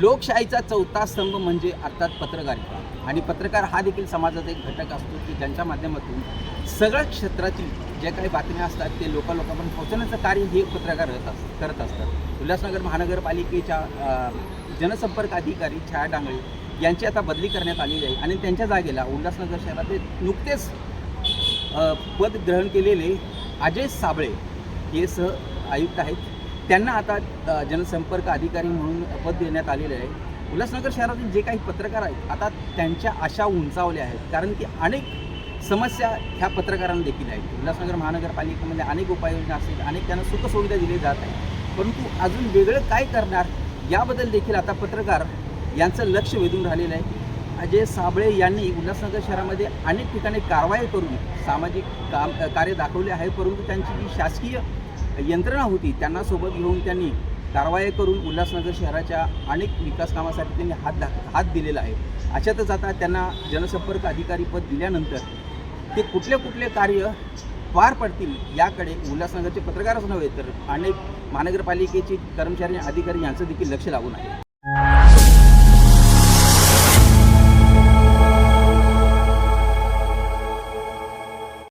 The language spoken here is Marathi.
लोकशाहीचा चौथा स्तंभ म्हणजे अर्थात पत्रकारिता आणि पत्रकार हा देखील समाजाचा एक घटक असतो की ज्यांच्या माध्यमातून सगळ्या क्षेत्रातील जे काही बातम्या असतात ते लोकांलोकांपर्यंत पोहोचवण्याचं कार्य हे पत्रकार करत अस करत असतात. उल्हासनगर महानगरपालिकेच्या जनसंपर्क अधिकारी छाया डांगळे यांची आता बदली करण्यात आलेली आहे. आणि त्यांच्या जागेला उल्हासनगर शहरातील नुकतेच पद ग्रहण केलेले अजय साबळे हे सह आयुक्त आहेत. त्यांना आता जनसंपर्क अधिकारी म्हणून पद देण्यात आलेलं आहे. उल्हासनगर शहरातील जे काही पत्रकार आहेत आता त्यांच्या आशा उंचावल्या आहेत. कारण की अनेक समस्या ह्या पत्रकारांना देखील आहेत. उल्हासनगर महानगरपालिकेमध्ये अनेक उपाययोजना असतील अनेक त्यांना सुखसुविधा दिली जात आहेत. परंतु अजून वेगळं काय करणार याबद्दल देखील आता पत्रकार यांचं लक्ष वेधून राहिलेलं आहे. अजय साबळे यांनी उल्हासनगर शहरामध्ये अनेक ठिकाणी कारवाई करून सामाजिक काम कार्य दाखवले आहे. परंतु त्यांची जी शासकीय यंत्रणा होती त्यांना सोबत घेऊन त्यांनी कारवाई करून उल्हासनगर शहराच्या अनेक विकास कामासाठी त्यांनी हात दा हात दिलेला आहे. अशातच आता त्यांना जनसंपर्क अधिकारी पद दिल्यानंतर ते कुठले कुठले कार्य पार पडतील याकडे उल्हासनगरचे पत्रकारच नव्हे तर अनेक महानगरपालिकेचे कर्मचारी आणि अधिकारी यांचं देखील लक्ष लागून आहे.